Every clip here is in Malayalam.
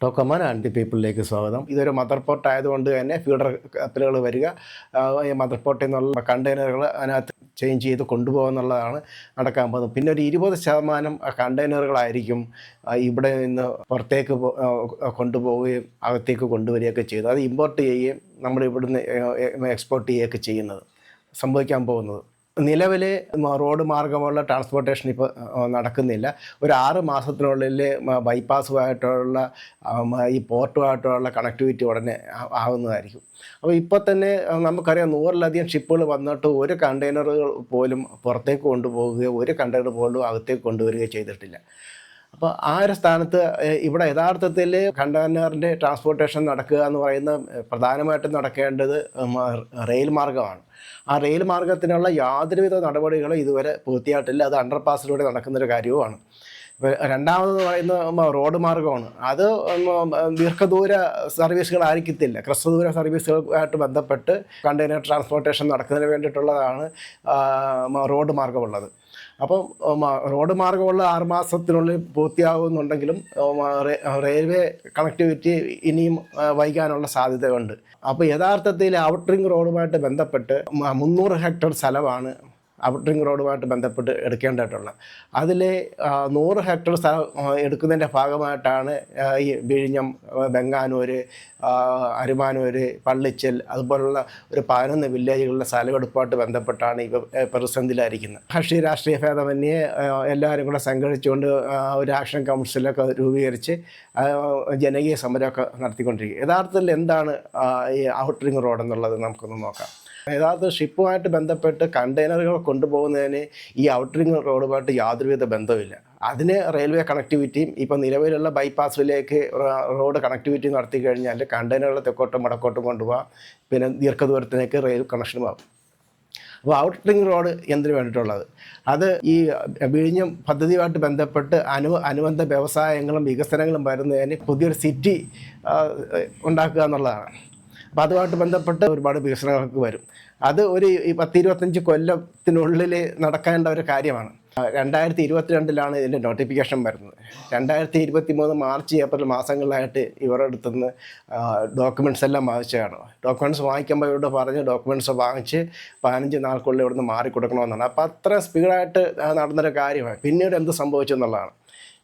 ടോക്കമാൻ ആന്റി പീപ്പിളിലേക്ക് സ്വാഗതം. ഇതൊരു മദർ പോർട്ട് ആയതുകൊണ്ട് തന്നെ ഫീഡർ കപ്പലുകൾ വരിക ഈ മദർ പോർട്ടിൽ നിന്നുള്ള കണ്ടെയ്നറുകൾ അതിനകത്ത് ചേഞ്ച് ചെയ്ത് കൊണ്ടുപോകുന്നുള്ളതാണ് നടക്കാൻ പോകുന്നത്. പിന്നെ ഒരു ഇരുപത് ശതമാനം കണ്ടെയ്നറുകളായിരിക്കും ഇവിടെ നിന്ന് പുറത്തേക്ക് കൊണ്ടുപോവുകയും അകത്തേക്ക് കൊണ്ടുവരികയൊക്കെ ചെയ്തു അത് ഇമ്പോർട്ട് ചെയ്യുകയും നമ്മൾ ഇവിടുന്ന് എക്സ്പോർട്ട് ചെയ്യുകയൊക്കെ ചെയ്യുന്നത് സംഭവിക്കാൻ പോകുന്നത്. നിലവിൽ റോഡ് മാർഗമുള്ള ട്രാൻസ്പോർട്ടേഷൻ ഇപ്പോൾ നടക്കുന്നില്ല. ഒരു ആറ് മാസത്തിനുള്ളിൽ ബൈപ്പാസുമായിട്ടുള്ള ഈ പോർട്ടുമായിട്ടുള്ള കണക്ടിവിറ്റി ഉടനെ ആവുന്നതായിരിക്കും. അപ്പോൾ ഇപ്പോൾ തന്നെ നമുക്കറിയാം നൂറിലധികം ഷിപ്പുകൾ വന്നിട്ട് ഒരു കണ്ടെയ്നറുകൾ പോലും പുറത്തേക്ക് കൊണ്ടുപോവുകയോ ഒരു കണ്ടെയ്നർ പോലും അകത്തേക്ക് കൊണ്ടുവരികയോ ചെയ്തിട്ടില്ല. അപ്പോൾ ആ ഒരു സ്ഥാനത്ത് ഇവിടെ യഥാർത്ഥത്തിൽ കണ്ടെയ്നറിന്റെ ട്രാൻസ്പോർട്ടേഷൻ നടക്കുക എന്ന് പറയുന്ന പ്രധാനമായിട്ടും നടക്കേണ്ടത് റെയിൽ മാർഗമാണ്. ആ റെയിൽ മാർഗത്തിനുള്ള യാതൊരുവിധ നടപടികളും ഇതുവരെ പൂർത്തിയായിട്ടില്ല. അത് അണ്ടർ പാസിലൂടെ നടക്കുന്നൊരു കാര്യവുമാണ്. രണ്ടാമത് പറയുന്ന റോഡ് മാർഗമാണ്. അത് ദീർഘദൂര സർവീസുകൾ ആയിരിക്കത്തില്ല. ഹ്രസ്വദൂര സർവീസുകളുമായിട്ട് ബന്ധപ്പെട്ട് കണ്ടെയ്നർ ട്രാൻസ്പോർട്ടേഷൻ നടക്കുന്നതിന് വേണ്ടിയിട്ടുള്ളതാണ് റോഡ് മാർഗമുള്ളത്. അപ്പം റോഡ് മാർഗമുള്ള ആറുമാസത്തിനുള്ളിൽ പൂർത്തിയാകുന്നുണ്ടെങ്കിലും റെയിൽവേ കണക്ടിവിറ്റി ഇനിയും വൈകാനുള്ള സാധ്യതയുണ്ട്. അപ്പോൾ യഥാർത്ഥത്തിൽ ഔട്ടറിംഗ് റോഡുമായിട്ട് ബന്ധപ്പെട്ട് മുന്നൂറ് ഹെക്ടർ സ്ഥലമാണ് ഔട്ടറിംഗ് റോഡുമായിട്ട് ബന്ധപ്പെട്ട് എടുക്കേണ്ടതായിട്ടുള്ളത് അതിൽ നൂറ് ഹെക്ടർ സ്ഥലം എടുക്കുന്നതിന്റെ ഭാഗമായിട്ടാണ് ഈ വിഴിഞ്ഞം ബെങ്കാനൂർ അരുമാനൂർ പള്ളിച്ചൽ അതുപോലുള്ള ഒരു പതിനൊന്ന് വില്ലേജുകളിലെ സ്ഥലമെടുപ്പുമായിട്ട് ബന്ധപ്പെട്ടാണ് ഇവ പ്രതിസന്ധിയിലായിരിക്കുന്നത്. കക്ഷി രാഷ്ട്രീയ ഭേദമന്യേ എല്ലാവരും കൂടെ സംഘടിച്ചുകൊണ്ട് ഒരു ആക്ഷൻ കൗൺസിലൊക്കെ രൂപീകരിച്ച് ജനകീയ സമരമൊക്കെ നടത്തിക്കൊണ്ടിരിക്കുക. യഥാർത്ഥത്തിൽ എന്താണ് ഈ ഔട്ടറിംഗ് റോഡ് എന്നുള്ളത് നമുക്കൊന്ന് നോക്കാം. യഥാർത്ഥ ഷിപ്പുമായിട്ട് ബന്ധപ്പെട്ട് കണ്ടെയ്നറുകൾ കൊണ്ടുപോകുന്നതിന് ഈ ഔട്ടറിംഗ് റോഡുമായിട്ട് യാതൊരുവിധ ബന്ധമില്ല അതിന് റെയിൽവേ കണക്ടിവിറ്റിയും ഇപ്പോൾ നിലവിലുള്ള ബൈപ്പാസിലേക്ക് റോഡ് കണക്ടിവിറ്റി നടത്തി കഴിഞ്ഞാൽ കണ്ടെയ്നറുകൾ തെക്കോട്ടും മടക്കോട്ടും കൊണ്ടുപോകാം പിന്നെ ദീർഘദൂരത്തിലേക്ക് റെയിൽ കണക്ഷനും ആവും അപ്പോൾ ഔട്ടറിംഗ് റോഡ് എന്തിനു വേണ്ടിയിട്ടുള്ളത്? അത് ഈ വിഴിഞ്ഞം പദ്ധതിയുമായിട്ട് ബന്ധപ്പെട്ട് അനു അനുബന്ധ വ്യവസായങ്ങളും വികസനങ്ങളും വരുന്നതിന് പുതിയൊരു സിറ്റി ഉണ്ടാക്കുക എന്നുള്ളതാണ്. അപ്പോൾ അതുമായിട്ട് ബന്ധപ്പെട്ട് ഒരുപാട് വികസനങ്ങൾക്ക് വരും. അത് ഒരു പത്ത് ഇരുപത്തഞ്ച് കൊല്ലത്തിനുള്ളിൽ നടക്കേണ്ട ഒരു കാര്യമാണ്. രണ്ടായിരത്തി ഇരുപത്തിരണ്ടിലാണ് ഇതിന്റെ നോട്ടിഫിക്കേഷൻ വരുന്നത്. രണ്ടായിരത്തി ഇരുപത്തി മൂന്ന് മാർച്ച് ഏപ്രിൽ മാസങ്ങളിലായിട്ട് ഇവരുടെ അടുത്തുനിന്ന് ഡോക്യുമെന്റ്സ് എല്ലാം വാങ്ങിച്ചതാണ്. ഡോക്യുമെന്റ്സ് വാങ്ങിക്കുമ്പോൾ ഇവരോട് പറഞ്ഞ് ഡോക്യുമെന്റ്സ് വാങ്ങിച്ച് പതിനഞ്ച് നാൾക്കുള്ളിൽ ഇവിടുന്ന് മാറി കൊടുക്കണമെന്നാണ് അപ്പോൾ അത്ര സ്പീഡായിട്ട് നടന്നൊരു കാര്യമാണ്. പിന്നീട് എന്ത് സംഭവിച്ചു എന്നുള്ളതാണ്.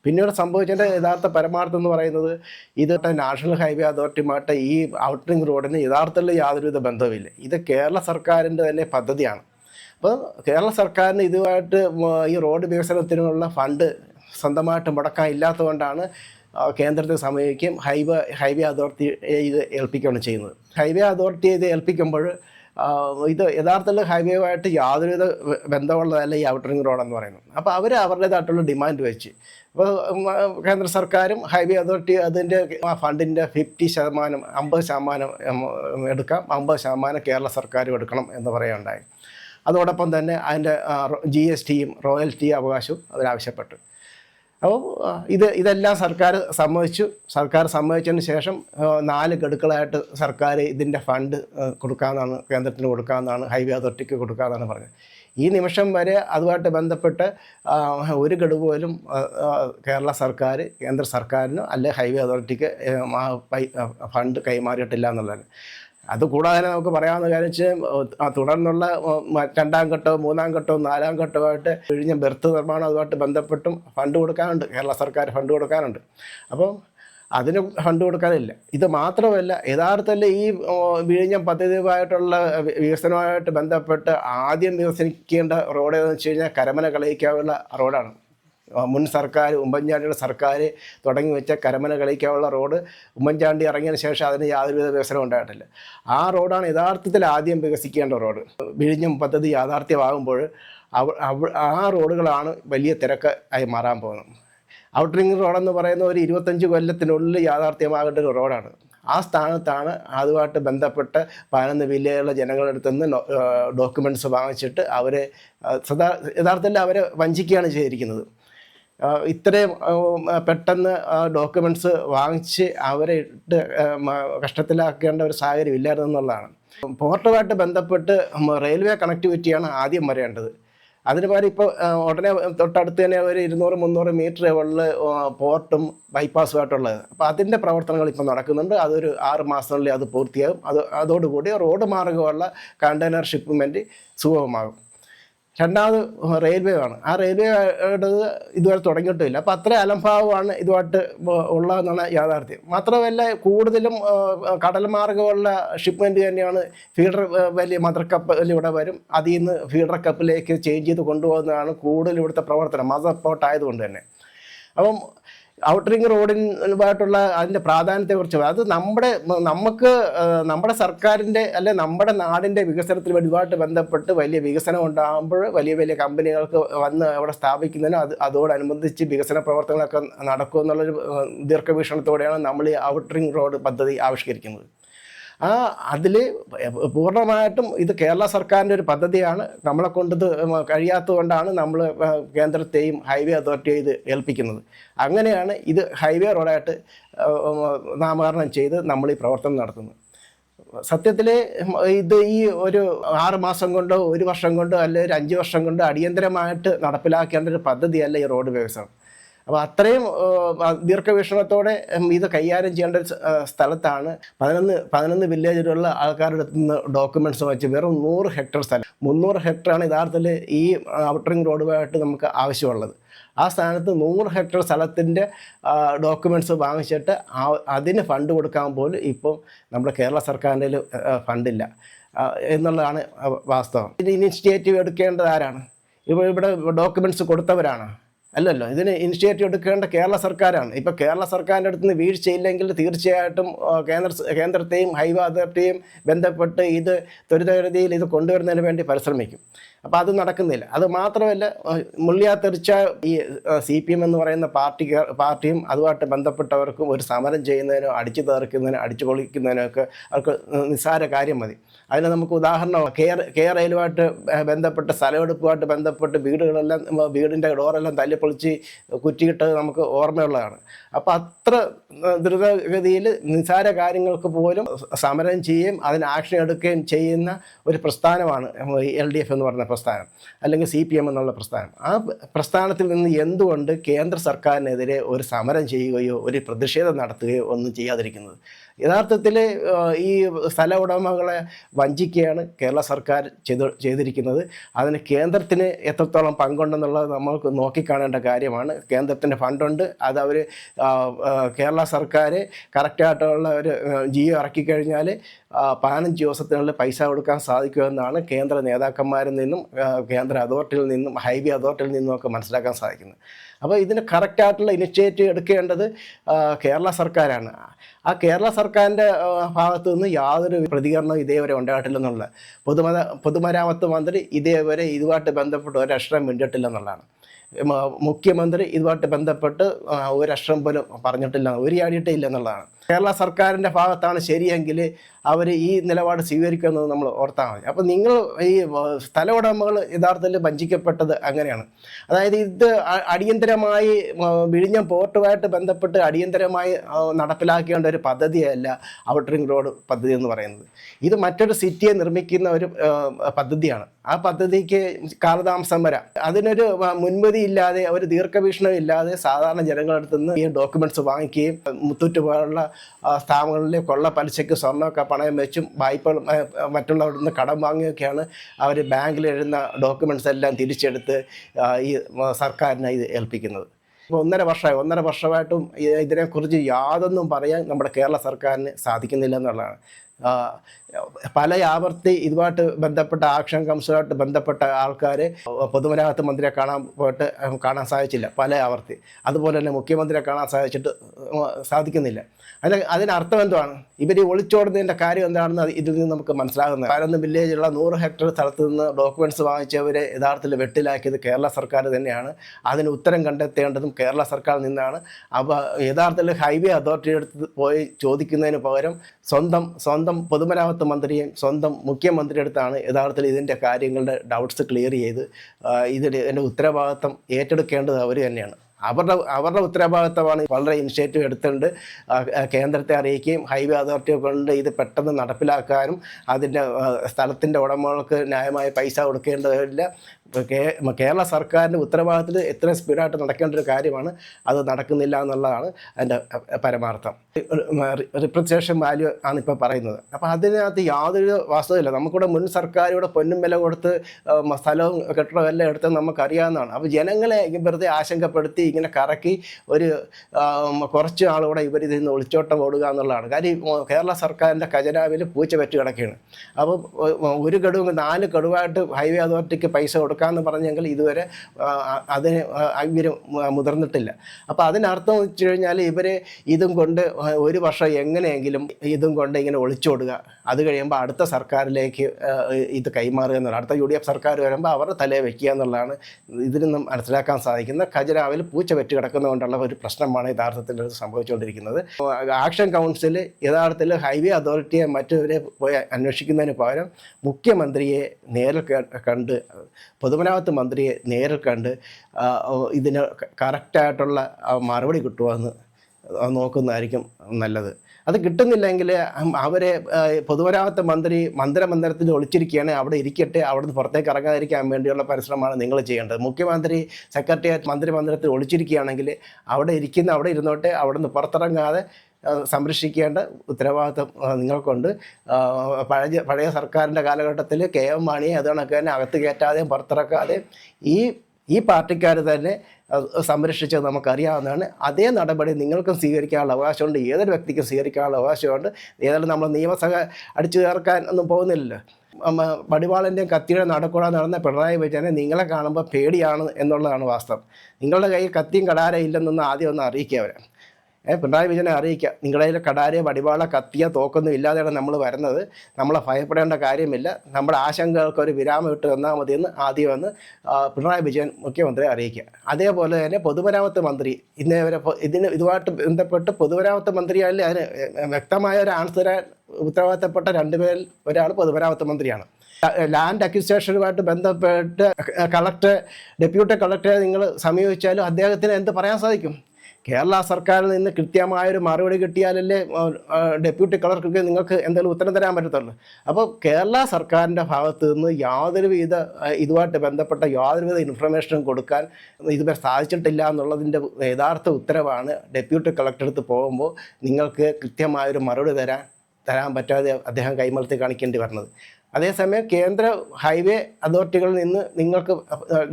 പിന്നീട് സംഭവിച്ചതിന്റെ യഥാർത്ഥ പരമാർത്ഥം എന്ന് പറയുന്നത് ഇത് നാഷണൽ ഹൈവേ അതോറിറ്റിയുമായിട്ട് ഈ ഔട്ടറിംഗ് റോഡിന് യഥാർത്ഥത്തിൽ യാതൊരുവിധ ബന്ധവുമില്ല. ഇത് കേരള സർക്കാരിന്റെ തന്നെ പദ്ധതിയാണ്. അപ്പോൾ കേരള സർക്കാരിന് ഇതുമായിട്ട് ഈ റോഡ് വികസനത്തിനുള്ള ഫണ്ട് സ്വന്തമായിട്ട് മുടക്കാൻ ഇല്ലാത്തതുകൊണ്ടാണ് കേന്ദ്രത്തെ സമീപിക്കുകയും ഹൈവേ ഹൈവേ അതോറിറ്റി ഇത് ഏൽപ്പിക്കുകയാണ് ചെയ്യുന്നത്. ഹൈവേ അതോറിറ്റി ഇത് ഏൽപ്പിക്കുമ്പോൾ ഇത് യഥാർത്ഥത്തിൽ ഹൈവേയുമായിട്ട് യാതൊരുവിധ ബന്ധമുള്ളതല്ല ഈ ഔട്ടറിംഗ് റോഡ് എന്ന് പറയുന്നത്. അപ്പോൾ അവർ അവരുടേതായിട്ടുള്ള ഡിമാൻഡ് വെച്ച് അപ്പോൾ ഉം, കേന്ദ്ര സർക്കാരും ഹൈവേ അതോറിറ്റി അതിന്റെ ഫണ്ടിന്റെ ഫിഫ്റ്റി ശതമാനം അമ്പത് ശതമാനം എടുക്കാം. അമ്പത് ശതമാനം കേരള സർക്കാരും എടുക്കണം എന്ന് പറയുകയുണ്ടായി. അതോടൊപ്പം തന്നെ അതിന്റെ ജി എസ് ടിയും റോയൽറ്റി അവകാശവും അവരാവശ്യപ്പെട്ടു അപ്പോൾ ഇത് ഇതെല്ലാം സർക്കാർ സമ്മതിച്ചു. സർക്കാർ സമ്മതിച്ചതിന് ശേഷം നാല് ഗഡുക്കളായിട്ട് സർക്കാർ ഇതിന്റെ ഫണ്ട് കൊടുക്കാമെന്നാണ് കേന്ദ്രത്തിന് കൊടുക്കാമെന്നാണ് ഹൈവേ അതോറിറ്റിക്ക് കൊടുക്കാമെന്നാണ് പറഞ്ഞത്. ഈ നിമിഷം വരെ അതുമായിട്ട് ബന്ധപ്പെട്ട് ഒരു ഗഡു പോലും കേരള സർക്കാർ കേന്ദ്ര സർക്കാരിനോ അല്ലെ ഹൈവേ അതോറിറ്റിക്ക് ഫണ്ട് കൈമാറിയിട്ടില്ല എന്നുള്ളതാണ്. അതുകൂടാതെ തന്നെ നമുക്ക് പറയാവുന്ന കാര്യം വെച്ചാൽ തുടർന്നുള്ള രണ്ടാം ഘട്ടവും മൂന്നാം ഘട്ടവും നാലാം ഘട്ടവുമായിട്ട് കഴിഞ്ഞ ബെർത്ത് നിർമ്മാണം അതുമായിട്ട് ബന്ധപ്പെട്ടും ഫണ്ട് കൊടുക്കാനുണ്ട്. കേരള സർക്കാർ ഫണ്ട് കൊടുക്കാനുണ്ട്. അപ്പം അതിന് ഫണ്ട് കൊടുക്കാനില്ല. ഇത് മാത്രമല്ല യഥാർത്ഥത്തിൽ ഈ വിഴിഞ്ഞം പദ്ധതിയുമായിട്ടുള്ള വികസനവുമായിട്ട് ബന്ധപ്പെട്ട് ആദ്യം വികസിക്കേണ്ട റോഡ് ഏതെന്ന് വെച്ച് കഴിഞ്ഞാൽ കരമന കളിക്കാവുള്ള റോഡാണ്. മുൻ സർക്കാർ ഉമ്മൻചാണ്ടിയുടെ സർക്കാർ തുടങ്ങി വെച്ച കരമന കളിക്കാനുള്ള റോഡ് ഉമ്മൻചാണ്ടി ഇറങ്ങിയതിന് ശേഷം അതിന് യാതൊരുവിധ വികസനം ഉണ്ടായിട്ടില്ല. ആ റോഡാണ് യഥാർത്ഥത്തിൽ ആദ്യം വികസിക്കേണ്ട റോഡ്. വിഴിഞ്ഞം പദ്ധതി യാഥാർത്ഥ്യമാകുമ്പോൾ ആ റോഡുകളാണ് വലിയ തിരക്ക് ആയി മാറാൻ പോകുന്നത്. ഔട്ടറിംഗ് റോഡെന്ന് പറയുന്ന ഒരു ഇരുപത്തഞ്ച് കൊല്ലത്തിനുള്ളിൽ യാഥാർത്ഥ്യമാകേണ്ട ഒരു റോഡാണ്. ആ സ്ഥാനത്താണ് അതുമായിട്ട് ബന്ധപ്പെട്ട് പതിനൊന്ന് വില്ലയുള്ള ജനങ്ങളുടെ അടുത്ത് നിന്ന് ഡോക്യുമെന്റ്സ് വാങ്ങിച്ചിട്ട് അവരെ സദാ യഥാർത്ഥത്തിൽ അവരെ വഞ്ചിക്കുകയാണ് ചെയ്തിരിക്കുന്നത്. ഇത്രയും പെട്ടെന്ന് ഡോക്യുമെന്റ്സ് വാങ്ങിച്ച് അവരെ ഇട്ട് കഷ്ടത്തിലാക്കേണ്ട ഒരു സാഹചര്യം ഇല്ലായിരുന്നു എന്നുള്ളതാണ്. പോർട്ടുമായിട്ട് ബന്ധപ്പെട്ട് റെയിൽവേ കണക്ടിവിറ്റിയാണ് ആദ്യം വരേണ്ടത്. അതിന് പകരം ഇപ്പോൾ ഉടനെ തൊട്ടടുത്ത് തന്നെ ഒരു ഇരുന്നൂറ് മുന്നൂറ് മീറ്റർ ഉള്ള പോർട്ടും ബൈപ്പാസുമായിട്ടുള്ളത്. അപ്പോൾ അതിന്റെ പ്രവർത്തനങ്ങൾ ഇപ്പോൾ നടക്കുന്നുണ്ട്. അതൊരു ആറ് മാസത്തിനുള്ളിൽ അത് പൂർത്തിയാകും. അത് അതോടുകൂടി റോഡ് മാർഗമുള്ള കണ്ടെയ്നർ ഷിപ്പ്മെന്റ് സുഗമമാകും. രണ്ടാമത് റെയിൽവേ ആണ്. ആ റെയിൽവേ ഇതുവരെ തുടങ്ങിയിട്ടില്ല. അപ്പോൾ അത്ര അലംഭാവമാണ് ഇതുമായിട്ട് ഉള്ളതെന്നാണ് യാഥാർത്ഥ്യം. മാത്രമല്ല കൂടുതലും കടൽ മാർഗമുള്ള ഷിപ്മെന്റ് തന്നെയാണ് ഫീഡർ വലിയ മദർ കപ്പൽ വരും. അതിൽ നിന്ന് ഫീഡർ കപ്പിലേക്ക് ചേഞ്ച് ചെയ്ത് കൊണ്ടുപോകുന്നതാണ് കൂടുതൽ ഇവിടുത്തെ പ്രവർത്തനം. മദർ പോർട്ട് ആയതുകൊണ്ട് തന്നെ. അപ്പം ഔട്ടർ റിംഗ് റോഡിനുമായിട്ടുള്ള അതിന്റെ പ്രാധാന്യത്തെക്കുറിച്ച് അത് നമ്മുടെ നമുക്ക് നമ്മുടെ സർക്കാരിന്റെ അല്ലെ നമ്മുടെ നാടിന്റെ വികസനത്തിൽ ഒരുപാട് ബന്ധപ്പെട്ട് വലിയ വികസനം ഉണ്ടാകുമ്പോൾ വലിയ വലിയ കമ്പനികൾക്ക് വന്ന് അവിടെ സ്ഥാപിക്കുന്നതിനും അത് അതോടനുബന്ധിച്ച് വികസന പ്രവർത്തനങ്ങളൊക്കെ നടക്കുമെന്നുള്ളൊരു ദീർഘവീക്ഷണത്തോടെയാണ് നമ്മൾ ഈ ഔട്ട് റിംഗ് റോഡ് പദ്ധതി ആവിഷ്കരിക്കുന്നത്. ആ അതിൽ പൂർണമായിട്ടും ഇത് കേരള സർക്കാരിന്റെ ഒരു പദ്ധതിയാണ്. നമ്മളെ കൊണ്ടത് കഴിയാത്തതുകൊണ്ടാണ് നമ്മൾ കേന്ദ്രത്തെയും ഹൈവേ അതോറിറ്റിയെ ഇത് ഏൽപ്പിക്കുന്നത്. അങ്ങനെയാണ് ഇത് ഹൈവേ റോഡായിട്ട് നാമകരണം ചെയ്ത് നമ്മൾ ഈ പ്രവർത്തനം നടത്തുന്നത്. സത്യത്തിൽ ഇത് ഈ ഒരു ആറ് മാസം കൊണ്ടോ ഒരു വർഷം കൊണ്ടോ അല്ലെങ്കിൽ ഒരു അഞ്ച് വർഷം കൊണ്ടോ അടിയന്തരമായിട്ട് നടപ്പിലാക്കേണ്ട ഒരു പദ്ധതിയല്ല ഈ റോഡ് വികസനം അപ്പോൾ അത്രയും ദീർഘവീക്ഷണത്തോടെ ഇത് കൈകാര്യം ചെയ്യേണ്ട ഒരു സ്ഥലത്താണ് പതിനൊന്ന് പതിനൊന്ന് വില്ലേജിലുള്ള ആൾക്കാരുടെ നിന്ന് ഡോക്യുമെന്റ്സ് വെച്ച് വെറും നൂറ് ഹെക്ടർ സ്ഥലം. മുന്നൂറ് ഹെക്ടറാണ് യഥാർത്ഥത്തിൽ ഈ ഔട്ടറിംഗ് റോഡുമായിട്ട് നമുക്ക് ആവശ്യമുള്ളത്. ആ സ്ഥാനത്ത് നൂറ് ഹെക്ടർ സ്ഥലത്തിന്റെ ഡോക്യുമെന്റ്സ് വാങ്ങിച്ചിട്ട് അതിന് ഫണ്ട് കൊടുക്കാൻ പോലും ഇപ്പം നമ്മുടെ കേരള സർക്കാരിന്റെ ഫണ്ടില്ല എന്നുള്ളതാണ് വാസ്തവം. ഇത് ഇനിഷ്യേറ്റീവ് എടുക്കേണ്ടത് ആരാണ്? ഇപ്പോൾ ഇവിടെ ഡോക്യുമെന്റ്സ് കൊടുത്തവരാണ്? അല്ലല്ലോ ഇതിന് ഇനിഷ്യേറ്റീവ് എടുക്കേണ്ട കേരള സർക്കാരാണ്. ഇപ്പോൾ കേരള സർക്കാരിന്റെ അടുത്ത് നിന്ന് വീഴ്ചയില്ലെങ്കിൽ തീർച്ചയായിട്ടും കേന്ദ്ര കേന്ദ്രത്തെയും ഹൈവേ അതോറിറ്റിയും ബന്ധപ്പെട്ട് ഇത് ത്വരിതഗതിയിൽ ഇത് കൊണ്ടുവരുന്നതിന് വേണ്ടി പരിശ്രമിക്കും. അപ്പോൾ അത് നടക്കുന്നില്ല. അത് മാത്രമല്ല മുള്ളിയാത്തെറിച്ച ഈ സി പി എം എന്ന് പറയുന്ന പാർട്ടി പാർട്ടിയും അതുമായിട്ട് ബന്ധപ്പെട്ടവർക്കും ഒരു സമരം ചെയ്യുന്നതിനോ അടിച്ചു തീർക്കുന്നതിനോ അടിച്ചു കൊളിക്കുന്നതിനോ ഒക്കെ അവർക്ക് നിസ്സാര കാര്യം മതി. അതിന് നമുക്ക് ഉദാഹരണം കെയർ കെയർ റെയിലുമായിട്ട് ബന്ധപ്പെട്ട് സ്ഥലമെടുപ്പുമായിട്ട് ബന്ധപ്പെട്ട് വീടുകളെല്ലാം വീടിന്റെ ഡോറെല്ലാം തല്ലിപ്പൊളിച്ച് കുറ്റിയിട്ടത് നമുക്ക് ഓർമ്മയുള്ളതാണ്. അപ്പോൾ അത്ര ദ്രുതഗതിയിൽ നിസ്സാര കാര്യങ്ങൾക്ക് പോലും സമരം ചെയ്യുകയും അതിന് ആക്ഷൻ എടുക്കുകയും ചെയ്യുന്ന ഒരു പ്രസ്ഥാനമാണ് എൽ ഡി എഫ് എന്ന് പറഞ്ഞ പ്രസ്ഥാനം അല്ലെങ്കിൽ സി പി എം എന്നുള്ള പ്രസ്ഥാനം. ആ പ്രസ്ഥാനത്തിൽ നിന്ന് എന്തുകൊണ്ട് കേന്ദ്ര സർക്കാരിനെതിരെ ഒരു സമരം ചെയ്യുകയോ ഒരു പ്രതിഷേധം നടത്തുകയോ ഒന്നും ചെയ്യാതിരിക്കുന്നത്? യഥാർത്ഥത്തിൽ ഈ സ്ഥല ഉടമകളെ വഞ്ചിക്കുകയാണ് കേരള സർക്കാർ ചെയ്ത് ചെയ്തിരിക്കുന്നത്. അതിന് കേന്ദ്രത്തിന് എത്രത്തോളം പങ്കുണ്ടെന്നുള്ളത് നമ്മൾക്ക് നോക്കിക്കാണേണ്ട കാര്യമാണ്. കേന്ദ്രത്തിന്റെ ഫണ്ടുണ്ട്. അത് അവർ കേരള സർക്കാർ കറക്റ്റായിട്ടുള്ള ഒരു ജിയോ ഇറക്കിക്കഴിഞ്ഞാൽ പതിനഞ്ച് ദിവസത്തിനുള്ളിൽ പൈസ കൊടുക്കാൻ സാധിക്കുമെന്നാണ് കേന്ദ്ര നേതാക്കന്മാരിൽ നിന്നും കേന്ദ്ര അതോറിറ്റിയിൽ നിന്നും ഹൈവേ അതോറിറ്റിയിൽ നിന്നും ഒക്കെ മനസ്സിലാക്കാൻ സാധിക്കുന്നത്. അപ്പോൾ ഇതിന് കറക്റ്റായിട്ടുള്ള ഇനിഷ്യേറ്റീവ് എടുക്കേണ്ടത് കേരള സർക്കാരാണ്. ആ കേരള സർക്കാരിന്റെ ഭാഗത്തു നിന്ന് യാതൊരു പ്രതികരണവും ഇതേവരെ ഉണ്ടായിട്ടില്ലെന്നുള്ള പൊതുമത പൊതുമരാമത്ത് മന്ത്രി ഇതേവരെ ഇതുമായിട്ട് ബന്ധപ്പെട്ട് ഒരക്ഷരം മിണ്ടിട്ടില്ലെന്നുള്ളതാണ് മുഖ്യമന്ത്രി ഇതുമായിട്ട് ബന്ധപ്പെട്ട് ഒരക്ഷരം പോലും പറഞ്ഞിട്ടില്ല ഒരു ഇല്ല എന്നുള്ളതാണ് കേരള സർക്കാരിന്റെ ഭാഗത്താണ് ശരിയെങ്കിൽ അവർ ഈ നിലപാട് സ്വീകരിക്കുമെന്നത് നമ്മൾ ഓർത്താൽ മതി. അപ്പോൾ നിങ്ങൾ ഈ സ്ഥല ഉടമകൾ യഥാർത്ഥത്തിൽ വഞ്ചിക്കപ്പെട്ടത് അങ്ങനെയാണ്. അതായത് ഇത് അടിയന്തരമായി വിഴിഞ്ഞ പോർട്ടുമായിട്ട് ബന്ധപ്പെട്ട് അടിയന്തരമായി നടപ്പിലാക്കേണ്ട ഒരു പദ്ധതിയല്ല ഔട്ടറിംഗ് റോഡ് പദ്ധതി എന്ന് പറയുന്നത്. ഇത് മറ്റൊരു സിറ്റിയെ നിർമ്മിക്കുന്ന ഒരു പദ്ധതിയാണ്. ആ പദ്ധതിക്ക് കാലതാമസം വരാം. അതിനൊരു മുൻപതി ഇല്ലാതെ ഒരു ദീർഘവീക്ഷണം ഇല്ലാതെ സാധാരണ ജനങ്ങളുടെ നിന്ന് ഈ ഡോക്യുമെന്റ്സ് വാങ്ങിക്കുകയും മുത്തൂറ്റ് പോലുള്ള സ്ഥാപനങ്ങളിലെ കൊള്ള പലിശയ്ക്ക് സ്വർണമൊക്കെ പണയം വെച്ചും വായ്പകൾ മറ്റുള്ളവരിൽ നിന്ന് കടം വാങ്ങിയൊക്കെയാണ് അവർ ബാങ്കിൽ എഴുതുന്ന ഡോക്യുമെന്റ്സ് എല്ലാം തിരിച്ചെടുത്ത് ഈ സർക്കാരിനെ ഇത് ഏൽപ്പിക്കുന്നത്. ഇപ്പോൾ ഒന്നര വർഷമായി ഒന്നര വർഷമായിട്ടും ഇതിനെക്കുറിച്ച് യാതൊന്നും പറയാൻ നമ്മുടെ കേരള സർക്കാരിന് സാധിക്കുന്നില്ല എന്നുള്ളതാണ്. പല ആവർത്തി ഇതുമായിട്ട് ബന്ധപ്പെട്ട ആക്ഷൻ കൗൺസിലുമായിട്ട് ബന്ധപ്പെട്ട ആൾക്കാർ പൊതുമരാമത്ത് മന്ത്രിയെ കാണാൻ പോയിട്ട് കാണാൻ സാധിച്ചില്ല പല ആവർത്തി. അതുപോലെ തന്നെ മുഖ്യമന്ത്രിയെ കാണാൻ സാധിച്ചിട്ട് സാധിക്കുന്നില്ല. അതിന് അതിനർത്ഥം എന്താണ് ഇവർ ഒളിച്ചോടുന്നതിന്റെ കാര്യം എന്താണെന്ന് ഇതിൽ നിന്ന് നമുക്ക് മനസ്സിലാകുന്നത്. പതിനൊന്ന് വില്ലേജിലുള്ള നൂറ് ഹെക്ടർ സ്ഥലത്ത് നിന്ന് ഡോക്യുമെന്റ്സ് വാങ്ങിച്ചവരെ യഥാർത്ഥത്തിൽ വെട്ടിലാക്കിയത് കേരള സർക്കാർ തന്നെയാണ്. അതിന് ഉത്തരം കണ്ടെത്തേണ്ടതും കേരള സർക്കാർ നിന്നാണ്. അപ്പോൾ യഥാർത്ഥത്തിൽ ഹൈവേ അതോറിറ്റിയുടെ അടുത്ത് പോയി ചോദിക്കുന്നതിന് പകരം സ്വന്തം സ്വന്തം പൊതുമരാമത്ത് മന്ത്രിയും സ്വന്തം മുഖ്യമന്ത്രിയുടെ അടുത്താണ് യഥാർത്ഥത്തിൽ ഇതിന്റെ കാര്യങ്ങളുടെ ഡൗട്ട്സ് ക്ലിയർ ചെയ്ത് ഇതിന്റെ ഉത്തരവാദിത്തം ഏറ്റെടുക്കേണ്ടത് അവർ തന്നെയാണ്. അവരുടെ അവരുടെ ഉത്തരവാദിത്തമാണ് വളരെ ഇനിഷ്യേറ്റീവ് എടുത്തുകൊണ്ട് കേന്ദ്രത്തെ അറിയിക്കുകയും ഹൈവേ അതോറിറ്റിയെ കൊണ്ട് ഇത് പെട്ടെന്ന് നടപ്പിലാക്കാനും അതിന്റെ സ്ഥലത്തിന്റെ ഉടമകൾക്ക് ന്യായമായ പൈസ കൊടുക്കേണ്ടതില്ല. കേരള സർക്കാരിന്റെ ഉത്തരവാദിത്തത്തിൽ എത്ര സ്പീഡായിട്ട് നടക്കേണ്ട ഒരു കാര്യമാണ്. അത് നടക്കുന്നില്ല എന്നുള്ളതാണ് അതിന്റെ പരമാർത്ഥം. റിപ്രസേഷൻ വാല്യൂ ആണ് ഇപ്പോൾ പറയുന്നത്. അപ്പോൾ അതിനകത്ത് യാതൊരു വാസ്തവമില്ല നമുക്കിവിടെ മുൻ സർക്കാരിവിടെ പൊന്നും വില കൊടുത്ത് സ്ഥലവും കെട്ടിടവും എല്ലാം എടുത്ത് നമുക്കറിയാവുന്നതാണ്. അപ്പോൾ ജനങ്ങളെ വെറുതെ ആശങ്കപ്പെടുത്തി ഇങ്ങനെ കറക്കി ഒരു കുറച്ച് ആളുകൂടെ ഇവർ ഇതിൽ നിന്ന് ഒളിച്ചോട്ടം ഓടുക എന്നുള്ളതാണ്. കാര്യം കേരള സർക്കാരിന്റെ ഖജനാവിൽ പൂച്ച പറ്റി കിടക്കുകയാണ്. അപ്പോൾ ഒരു കടുവ നാല് ഗഡുവായിട്ട് ഹൈവേ അതോറിറ്റിക്ക് പൈസ കൊടുക്കാമെന്ന് പറഞ്ഞെങ്കിൽ ഇതുവരെ അതിന് ഇവർ മുതിർന്നിട്ടില്ല. അപ്പോൾ അതിനർത്ഥം വെച്ച് കഴിഞ്ഞാൽ ഇവർ ഇതും കൊണ്ട് ഒരു വർഷം എങ്ങനെയെങ്കിലും ഇതും കൊണ്ട് ഇങ്ങനെ ഒളിച്ചോടുക. അത് കഴിയുമ്പോൾ അടുത്ത സർക്കാരിലേക്ക് ഇത് കൈമാറുക എന്നുള്ള അടുത്ത യു ഡി എഫ് സർക്കാർ വരുമ്പോൾ അവരുടെ തലയെ വെക്കുക എന്നുള്ളതാണ് ഇതിൽ മനസ്സിലാക്കാൻ സാധിക്കുന്ന ഖജരാവിൽ പൂച്ച വെറ്റ് കിടക്കുന്നതുകൊണ്ടുള്ള ഒരു പ്രശ്നമാണ് യഥാർത്ഥത്തിൽ സംഭവിച്ചുകൊണ്ടിരിക്കുന്നത്. ആക്ഷൻ കൗൺസിൽ യഥാർത്ഥത്തിൽ ഹൈവേ അതോറിറ്റിയെ മറ്റവരെ പോയി അന്വേഷിക്കുന്നതിന് പകരം മുഖ്യമന്ത്രിയെ നേരിൽ കണ്ട് കണ്ട് പൊതുമരാമത്ത് മന്ത്രിയെ നേരിൽ കണ്ട് ഇതിന് കറക്റ്റായിട്ടുള്ള മറുപടി കിട്ടുമെന്ന് നോക്കുന്നതായിരിക്കും നല്ലത്. അത് കിട്ടുന്നില്ലെങ്കിൽ അവരെ പൊതുമരാമത്ത് മന്ത്രി മന്ദിരമന്ദിരത്തിൽ ഒളിച്ചിരിക്കുകയാണ് അവിടെ ഇരിക്കട്ടെ അവിടെ നിന്ന് പുറത്തേക്ക് ഇറങ്ങാതിരിക്കാൻ വേണ്ടിയുള്ള പരിശ്രമമാണ് നിങ്ങൾ ചെയ്യേണ്ടത്. മുഖ്യമന്ത്രി സെക്രട്ടേറിയറ്റ് മന്ത്രിമന്ദിരത്തിൽ ഒളിച്ചിരിക്കുകയാണെങ്കിൽ അവിടെ ഇരിക്കുന്ന അവിടെ ഇരുന്നോട്ടെ അവിടെ നിന്ന് പുറത്തിറങ്ങാതെ സംരക്ഷിക്കേണ്ട ഉത്തരവാദിത്വം നിങ്ങൾക്കുണ്ട്. പഴയ പഴയ സർക്കാരിന്റെ കാലഘട്ടത്തിൽ കെ എം മാണിയെ അത് കണക്ക് തന്നെ അകത്ത് കയറ്റാതെയും പുറത്തിറക്കാതെയും ഈ ഈ പാർട്ടിക്കാർ തന്നെ സംരക്ഷിച്ചത് നമുക്കറിയാവുന്നതാണ്. അതേ നടപടി നിങ്ങൾക്കും സ്വീകരിക്കാനുള്ള അവകാശമുണ്ട്. ഏതൊരു വ്യക്തിക്കും സ്വീകരിക്കാനുള്ള അവകാശമുണ്ട്. ഏതായാലും നമ്മൾ നിയമസഭ അടിച്ചു ചേർക്കാൻ ഒന്നും പോകുന്നില്ലല്ലോ. അമ്മ വടിവാളിന്റെയും കത്തിയുടെ നടക്കൂടെ നടന്ന പിണറായി വിജയനെ നിങ്ങളെ കാണുമ്പോൾ പേടിയാണ് എന്നുള്ളതാണ് വാസ്തവം. നിങ്ങളുടെ കയ്യിൽ കത്തിയും കടാരയില്ലെന്നൊന്ന് ആദ്യം ഒന്ന് അറിയിക്കുക അവരെ. പിണറായി വിജയനെ അറിയിക്കുക നിങ്ങളുടെ കയ്യിൽ കടാരയോ വടിവാള കത്തിയോ തോക്കൊന്നും ഇല്ലാതെയാണ് നമ്മൾ വരുന്നത്. നമ്മളെ ഭയപ്പെടേണ്ട കാര്യമില്ല. നമ്മുടെ ആശങ്കകൾക്ക് ഒരു വിരാമം ഇട്ട് തന്നാൽ മതിയെന്ന് ആദ്യം വന്ന് ആ, പിണറായി വിജയൻ മുഖ്യമന്ത്രിയെ അറിയിക്കുക അതേപോലെ തന്നെ പൊതുമരാമത്ത് മന്ത്രി ഇന്നേ വരെ ഇതിന് ഇതുമായിട്ട് ബന്ധപ്പെട്ട് പൊതുമരാമത്ത് മന്ത്രിയല്ലേ അതിന് വ്യക്തമായ ഒരു ആൻസർ ഉത്തരവാദിത്തപ്പെട്ട രണ്ടുപേരിൽ ഒരാൾ പൊതുമരാമത്ത് മന്ത്രിയാണ്. ലാൻഡ് അക്വിസ്റ്റേഷനുമായിട്ട് ബന്ധപ്പെട്ട് കളക്ടർ ഡെപ്യൂട്ടി കളക്ടറെ നിങ്ങൾ സമീപിച്ചാലും അദ്ദേഹത്തിന് എന്ത് പറയാൻ സാധിക്കും? കേരള സർക്കാരിൽ നിന്ന് കൃത്യമായൊരു മറുപടി കിട്ടിയാലല്ലേ ഡെപ്യൂട്ടി കളക്ടർക്ക് നിങ്ങൾക്ക് എന്തെങ്കിലും ഉത്തരം തരാൻ പറ്റത്തുള്ളൂ. അപ്പോൾ കേരള സർക്കാരിന്റെ ഭാഗത്ത് നിന്ന് യാതൊരു വിധ ഇതുമായിട്ട് ബന്ധപ്പെട്ട യാതൊരു വിധ ഇൻഫർമേഷനും കൊടുക്കാൻ ഇതുവരെ സാധിച്ചിട്ടില്ല എന്നുള്ളതിന്റെ യഥാർത്ഥ ഉത്തരവാണ് ഡെപ്യൂട്ടി കളക്ടർ അടുത്ത് പോകുമ്പോൾ നിങ്ങൾക്ക് കൃത്യമായൊരു മറുപടി തരാൻ തരാൻ പറ്റാതെ അദ്ദേഹം കൈമലത്തിൽ കാണിക്കേണ്ടി വരുന്നത് അതേസമയം കേന്ദ്ര ഹൈവേ അതോറിറ്റികളിൽ നിന്ന് നിങ്ങൾക്ക്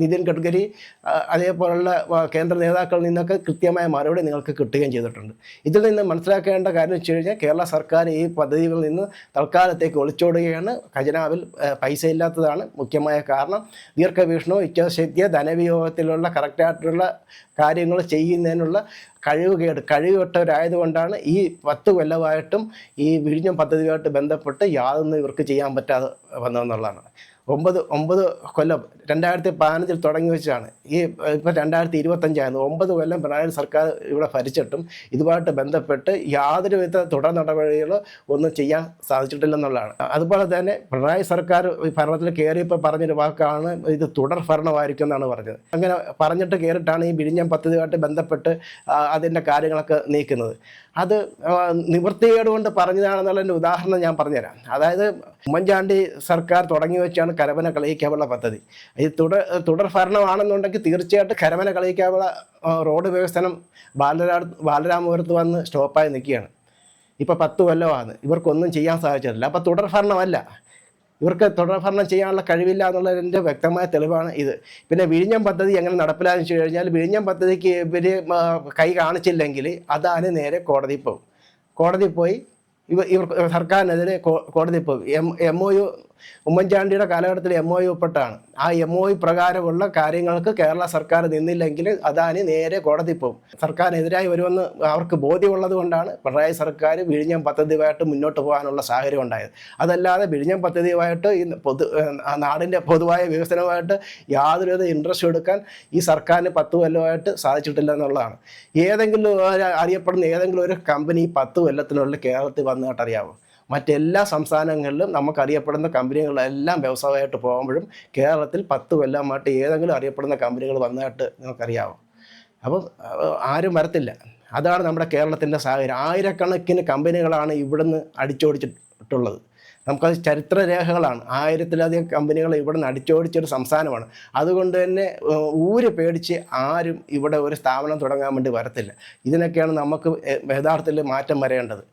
നിതിൻ ഗഡ്കരി അതേപോലുള്ള കേന്ദ്ര നേതാക്കളിൽ നിന്നൊക്കെ കൃത്യമായ മറുപടി നിങ്ങൾക്ക് കിട്ടുകയും ചെയ്തിട്ടുണ്ട്. ഇതിൽ നിന്ന് മനസ്സിലാക്കേണ്ട കാര്യം വെച്ച് കഴിഞ്ഞാൽ കേരള സർക്കാർ ഈ പദ്ധതികളിൽ നിന്ന് തൽക്കാലത്തേക്ക് ഒളിച്ചോടുകയാണ്. ഖജനാവിൽ പൈസ ഇല്ലാത്തതാണ് മുഖ്യമായ കാരണം. ദീർഘവീക്ഷണവും ഇച്ഛാശക്തിയോ ധനവിയോഗത്തിലുള്ള കറക്റ്റായിട്ടുള്ള കാര്യങ്ങൾ ചെയ്യുന്നതിനുള്ള കഴിവുകേട് കഴിവുകെട്ടവരായതുകൊണ്ടാണ് ഈ പത്ത് കൊല്ലമായിട്ടും ഈ വിഴിഞ്ഞം പദ്ധതിയുമായിട്ട് ബന്ധപ്പെട്ട് യാതൊന്നും ഇവർക്ക് ചെയ്യാൻ പറ്റാതെ വന്നതെന്നുള്ളതാണ്. ഒമ്പത് ഒമ്പത് കൊല്ലം രണ്ടായിരത്തി പതിനഞ്ചിൽ തുടങ്ങി വെച്ചാണ്. ഈ ഇപ്പം രണ്ടായിരത്തി ഇരുപത്തഞ്ചായിരുന്നു. ഒമ്പത് കൊല്ലം പിണറായി സർക്കാർ ഇവിടെ ഭരിച്ചിട്ടും ഇതുമായിട്ട് ബന്ധപ്പെട്ട് യാതൊരു വിധ തുടർ നടപടികളോ ഒന്നും ചെയ്യാൻ സാധിച്ചിട്ടില്ലെന്നുള്ളതാണ്. അതുപോലെ തന്നെ പിണറായി സർക്കാർ ഭരണത്തിൽ കയറിയപ്പോൾ പറഞ്ഞൊരു വാക്കാണ് ഇത് തുടർ ഭരണമായിരിക്കും എന്നാണ് പറഞ്ഞത്. അങ്ങനെ പറഞ്ഞിട്ട് കയറിയിട്ടാണ് ഈ വിഴിഞ്ഞം പദ്ധതിയുമായിട്ട് ബന്ധപ്പെട്ട് അതിന്റെ കാര്യങ്ങളൊക്കെ നീക്കുന്നത്. അത് ആ, നിവൃത്തികേട് കൊണ്ട് പറഞ്ഞതാണെന്നുള്ളതിന്റെ ഉദാഹരണം ഞാൻ പറഞ്ഞുതരാം. അതായത് ഉമ്മൻചാണ്ടി സർക്കാർ തുടങ്ങി വെച്ചാണ് കരമന കളിയിക്കാനുള്ള പദ്ധതി. ഈ തുടർ തുടർ ഭരണമാണെന്നുണ്ടെങ്കിൽ തീർച്ചയായിട്ടും കരമന കളിയിക്കാനുള്ള റോഡ് വികസനം ബാലരാ ബാലരാമപുരത്ത് വന്ന് സ്റ്റോപ്പായി നിൽക്കുകയാണ്. ഇപ്പോൾ പത്ത് കൊല്ലമാണ്. ഇവർക്കൊന്നും ചെയ്യാൻ സാധിച്ചിട്ടില്ല. അപ്പോൾ തുടർ ഭരണമല്ല. ഇവർക്ക് തുടർഭരണം ചെയ്യാനുള്ള കഴിവില്ല എന്നുള്ളതിന്റെ വ്യക്തമായ തെളിവാണ് ഇത്. പിന്നെ വിഴിഞ്ഞം പദ്ധതി എങ്ങനെ നടപ്പിലാന്ന് വെച്ച് കഴിഞ്ഞാൽ വിഴിഞ്ഞം പദ്ധതിക്ക് ഇവർ കൈ കാണിച്ചില്ലെങ്കിൽ അതാണ് നേരെ കോടതി പോകും കോടതി പോയി ഇവ ഇവർ സർക്കാരിനെതിരെ കോടതി പോകും എം എം ഒ യു ഉമ്മൻചാണ്ടിയുടെ കാലഘട്ടത്തിൽ എം ഒ ഒപ്പിട്ടാണ് ആ എം ഒ പ്രകാരമുള്ള കാര്യങ്ങൾക്ക് കേരള സർക്കാർ നിന്നില്ലെങ്കിൽ അദാനി നേരെ കോടതി പോകും. സർക്കാരിനെതിരായി വരുമെന്ന് അവർക്ക് ബോധ്യമുള്ളത് കൊണ്ടാണ് പിണറായി സർക്കാർ വിഴിഞ്ഞം പദ്ധതിയുമായിട്ട് മുന്നോട്ട് പോകാനുള്ള സാഹചര്യം ഉണ്ടായത്. അതല്ലാതെ വിഴിഞ്ഞം പദ്ധതിയുമായിട്ട് ഈ പൊതു നാടിന്റെ പൊതുവായ വികസനവുമായിട്ട് യാതൊരുവിധ ഇൻട്രസ്റ്റ് എടുക്കാൻ ഈ സർക്കാരിന് പത്ത് കൊല്ലമായിട്ട് സാധിച്ചിട്ടില്ല എന്നുള്ളതാണ്. ഏതെങ്കിലും അറിയപ്പെടുന്ന ഏതെങ്കിലും ഒരു കമ്പനി പത്ത് കൊല്ലത്തിനുള്ളിൽ കേരളത്തിൽ വന്നതായിട്ട് അറിയാമോ മറ്റെല്ലാ സംസ്ഥാനങ്ങളിലും നമുക്കറിയപ്പെടുന്ന കമ്പനികളെല്ലാം വ്യവസായമായിട്ട് പോകുമ്പോഴും കേരളത്തിൽ പത്ത് കൊല്ലമായിട്ട് ഏതെങ്കിലും അറിയപ്പെടുന്ന കമ്പനികൾ വന്നതായിട്ട് നിങ്ങൾക്കറിയാവും? അപ്പം ആരും വരത്തില്ല. അതാണ് നമ്മുടെ കേരളത്തിന്റെ സാഹചര്യം. ആയിരക്കണക്കിന് കമ്പനികളാണ് ഇവിടുന്ന് അടിച്ചോടിച്ചിട്ടുള്ളത്. നമുക്കത് ചരിത്രരേഖകളാണ്. ആയിരത്തിലധികം കമ്പനികൾ ഇവിടെ നിന്ന് അടിച്ചോടിച്ചൊരു സംസ്ഥാനമാണ്. അതുകൊണ്ട് തന്നെ ഊര് പേടിച്ച് ആരും ഇവിടെ ഒരു സ്ഥാപനം തുടങ്ങാൻ വേണ്ടി വരത്തില്ല. ഇതിനൊക്കെയാണ് നമുക്ക് യഥാർത്ഥത്തിൽ മാറ്റം വരേണ്ടത്.